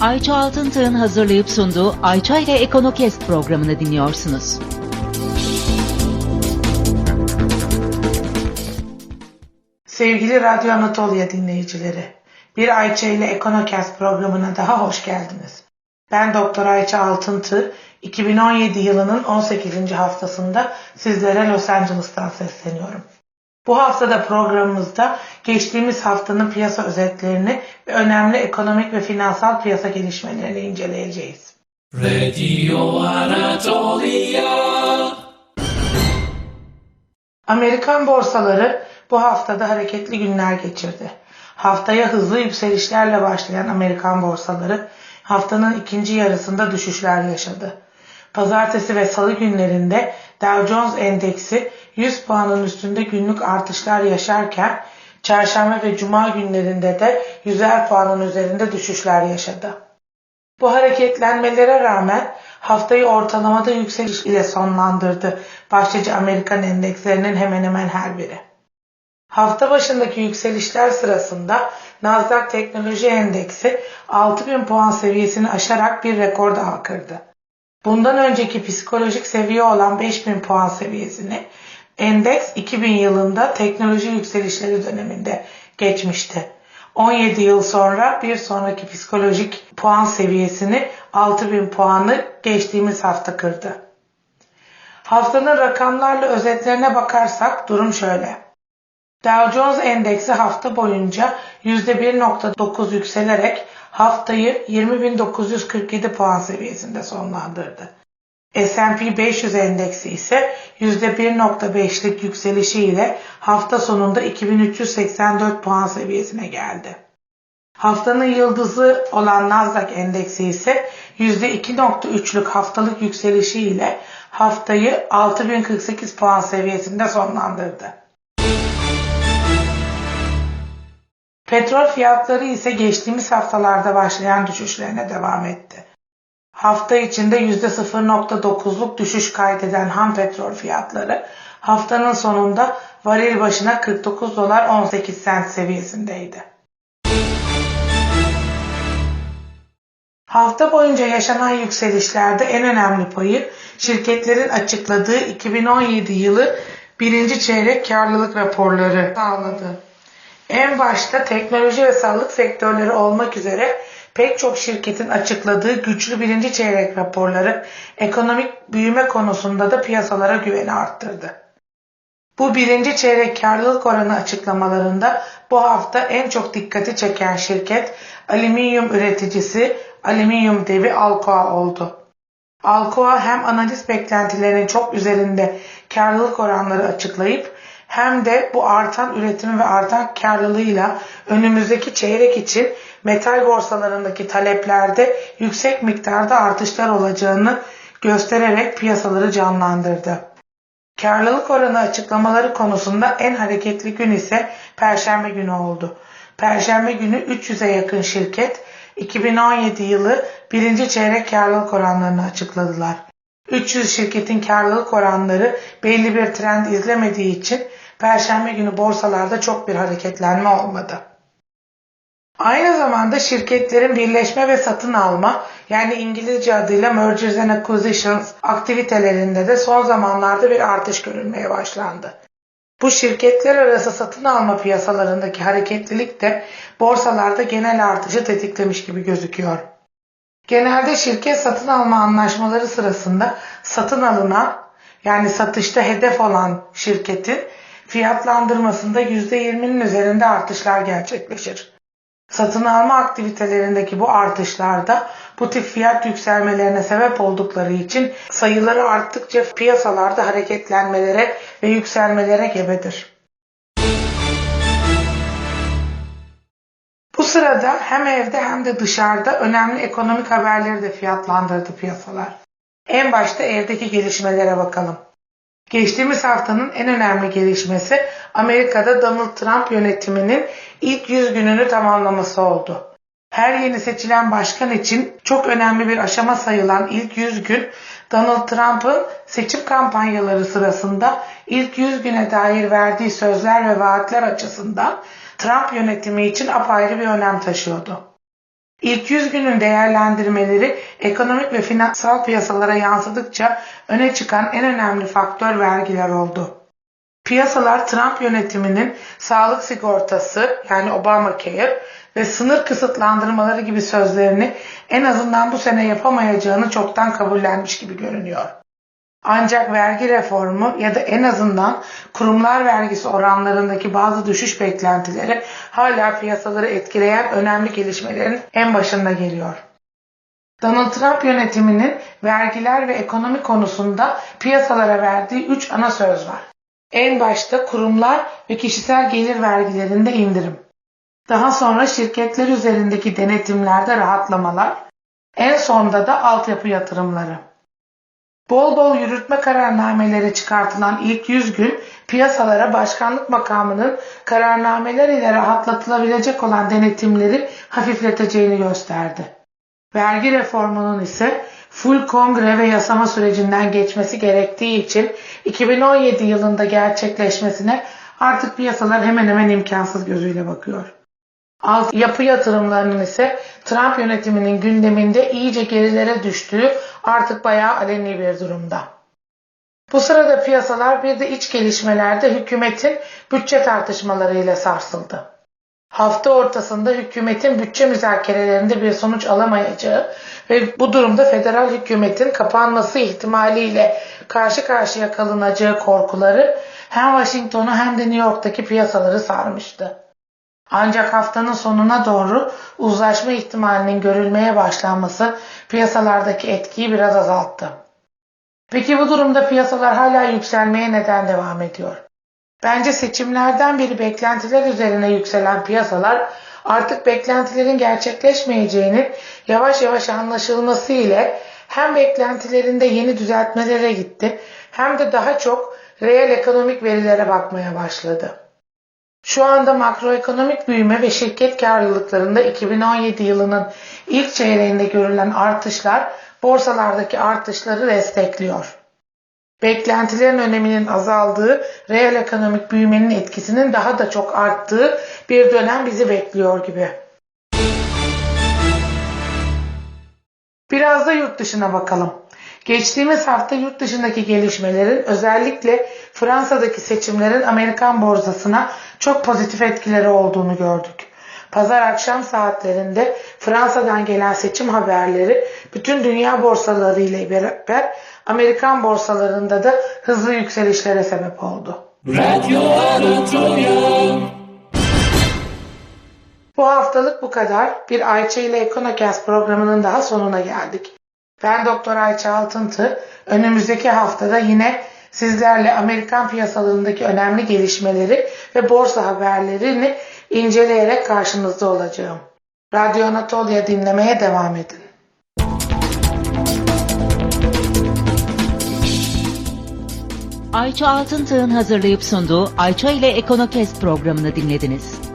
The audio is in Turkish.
Ayça Altıntığ'ın hazırlayıp sunduğu Ayça ile Ekonokest programını dinliyorsunuz. Sevgili Radyo Anatolia dinleyicileri, bir Ayça ile Ekonokast programına daha hoş geldiniz. Ben Doktor Ayça Altıntı, 2017 yılının 18. haftasında sizlere Los Angeles'tan sesleniyorum. Bu haftada programımızda geçtiğimiz haftanın piyasa özetlerini ve önemli ekonomik ve finansal piyasa gelişmelerini inceleyeceğiz. Radio Anatolia. Amerikan borsaları bu haftada hareketli günler geçirdi. Haftaya hızlı yükselişlerle başlayan Amerikan borsaları haftanın ikinci yarısında düşüşler yaşadı. Pazartesi ve salı günlerinde Dow Jones Endeksi 100 puanın üstünde günlük artışlar yaşarken çarşamba ve cuma günlerinde de 100'er puanın üzerinde düşüşler yaşadı. Bu hareketlenmelere rağmen haftayı ortalamada yükseliş ile sonlandırdı başlıca Amerikan endekslerinin hemen hemen her biri. Hafta başındaki yükselişler sırasında Nasdaq Teknoloji Endeksi 6000 puan seviyesini aşarak bir rekor daha kırdı. Bundan önceki psikolojik seviye olan 5000 puan seviyesini endeks 2000 yılında teknoloji yükselişleri döneminde geçmişti. 17 yıl sonra bir sonraki psikolojik puan seviyesini 6000 puanı geçtiğimiz hafta kırdı. Haftanın rakamlarla özetlerine bakarsak durum şöyle. Dow Jones Endeksi hafta boyunca %1.9 yükselerek haftayı 20.947 puan seviyesinde sonlandırdı. S&P 500 endeksi ise %1.5'lik yükselişiyle hafta sonunda 2384 puan seviyesine geldi. Haftanın yıldızı olan Nasdaq endeksi ise %2.3'lük haftalık yükselişiyle haftayı 6048 puan seviyesinde sonlandırdı. Petrol fiyatları ise geçtiğimiz haftalarda başlayan düşüşlerine devam etti. Hafta içinde %0.9'luk düşüş kaydeden ham petrol fiyatları haftanın sonunda varil başına 49 dolar 18 sent seviyesindeydi. Hafta boyunca yaşanan yükselişlerde en önemli payı şirketlerin açıkladığı 2017 yılı birinci çeyrek karlılık raporları sağladı. En başta teknoloji ve sağlık sektörleri olmak üzere pek çok şirketin açıkladığı güçlü birinci çeyrek raporları ekonomik büyüme konusunda da piyasalara güveni arttırdı. Bu birinci çeyrek karlılık oranı açıklamalarında bu hafta en çok dikkati çeken şirket alüminyum üreticisi alüminyum devi Alcoa oldu. Alcoa hem analiz beklentilerinin çok üzerinde karlılık oranları açıklayıp hem de bu artan üretimi ve artan karlılığıyla önümüzdeki çeyrek için metal borsalarındaki taleplerde yüksek miktarda artışlar olacağını göstererek piyasaları canlandırdı. Karlılık oranı açıklamaları konusunda en hareketli gün ise Perşembe günü oldu. Perşembe günü 300'e yakın şirket 2017 yılı birinci çeyrek karlılık oranlarını açıkladılar. 300 şirketin karlılık oranları belli bir trend izlemediği için Perşembe günü borsalarda çok bir hareketlenme olmadı. Aynı zamanda şirketlerin birleşme ve satın alma yani İngilizce adıyla Mergers and Acquisitions aktivitelerinde de son zamanlarda bir artış görülmeye başlandı. Bu şirketler arası satın alma piyasalarındaki hareketlilik de borsalarda genel artışı tetiklemiş gibi gözüküyor. Genelde şirket satın alma anlaşmaları sırasında satın alınan yani satışta hedef olan şirketin fiyatlandırmasında %20'nin üzerinde artışlar gerçekleşir. Satın alma aktivitelerindeki bu artışlarda bu tip fiyat yükselmelerine sebep oldukları için sayıları arttıkça piyasalarda hareketlenmelere ve yükselmelere gebedir. Sırada hem evde hem de dışarıda önemli ekonomik haberleri de fiyatlandırdı piyasalar. En başta evdeki gelişmelere bakalım. Geçtiğimiz haftanın en önemli gelişmesi Amerika'da Donald Trump yönetiminin ilk 100 gününü tamamlaması oldu. Her yeni seçilen başkan için çok önemli bir aşama sayılan ilk 100 gün Donald Trump'ın seçim kampanyaları sırasında ilk 100 güne dair verdiği sözler ve vaatler açısından Trump yönetimi için apayrı bir önem taşıyordu. İlk 100 günün değerlendirmeleri ekonomik ve finansal piyasalara yansıdıkça öne çıkan en önemli faktör vergiler oldu. Piyasalar Trump yönetiminin sağlık sigortası yani Obamacare ve sınır kısıtlandırmaları gibi sözlerini en azından bu sene yapamayacağını çoktan kabullenmiş gibi görünüyor. Ancak vergi reformu ya da en azından kurumlar vergisi oranlarındaki bazı düşüş beklentileri hala piyasaları etkileyen önemli gelişmelerin en başında geliyor. Donald Trump yönetiminin vergiler ve ekonomi konusunda piyasalara verdiği 3 ana söz var. En başta kurumlar ve kişisel gelir vergilerinde indirim. Daha sonra şirketler üzerindeki denetimlerde rahatlamalar. En sonda da altyapı yatırımları. Bol bol yürütme kararnameleri çıkartılan ilk 100 gün piyasalara başkanlık makamının kararnameler ile rahatlatılabilecek olan denetimleri hafifleteceğini gösterdi. Vergi reformunun ise full kongre ve yasama sürecinden geçmesi gerektiği için 2017 yılında gerçekleşmesine artık piyasalar hemen hemen imkansız gözüyle bakıyor. Alt yapı yatırımlarının ise Trump yönetiminin gündeminde iyice gerilere düştüğü artık bayağı aleni bir durumda. Bu sırada piyasalar bir de iç gelişmelerde hükümetin bütçe tartışmalarıyla sarsıldı. Hafta ortasında hükümetin bütçe müzakerelerinde bir sonuç alamayacağı ve bu durumda federal hükümetin kapanması ihtimaliyle karşı karşıya kalınacağı korkuları hem Washington'u hem de New York'taki piyasaları sarmıştı. Ancak haftanın sonuna doğru uzlaşma ihtimalinin görülmeye başlanması piyasalardaki etkiyi biraz azalttı. Peki bu durumda piyasalar hala yükselmeye neden devam ediyor? Bence seçimlerden beri beklentiler üzerine yükselen piyasalar artık beklentilerin gerçekleşmeyeceğinin yavaş yavaş anlaşılması ile hem beklentilerinde yeni düzeltmelere gitti hem de daha çok reel ekonomik verilere bakmaya başladı. Şu anda makroekonomik büyüme ve şirket karlılıklarında 2017 yılının ilk çeyreğinde görülen artışlar borsalardaki artışları destekliyor. Beklentilerin öneminin azaldığı, reel ekonomik büyümenin etkisinin daha da çok arttığı bir dönem bizi bekliyor gibi. Biraz da yurt dışına bakalım. Geçtiğimiz hafta yurt dışındaki gelişmelerin özellikle Fransa'daki seçimlerin Amerikan borsasına çok pozitif etkileri olduğunu gördük. Pazar akşam saatlerinde Fransa'dan gelen seçim haberleri bütün dünya borsaları ile beraber Amerikan borsalarında da hızlı yükselişlere sebep oldu. Anatolia. Bu haftalık bu kadar. Bir Ayça ile Econocast programının daha sonuna geldik. Ben Doktor Ayça Altıntı. Önümüzdeki haftada yine sizlerle Amerikan piyasalarındaki önemli gelişmeleri ve borsa haberlerini inceleyerek karşınızda olacağım. Radyo Anatolia dinlemeye devam edin. Ayça Altıntığ'ın hazırlayıp sunduğu Ayça ile Ekonokest programını dinlediniz.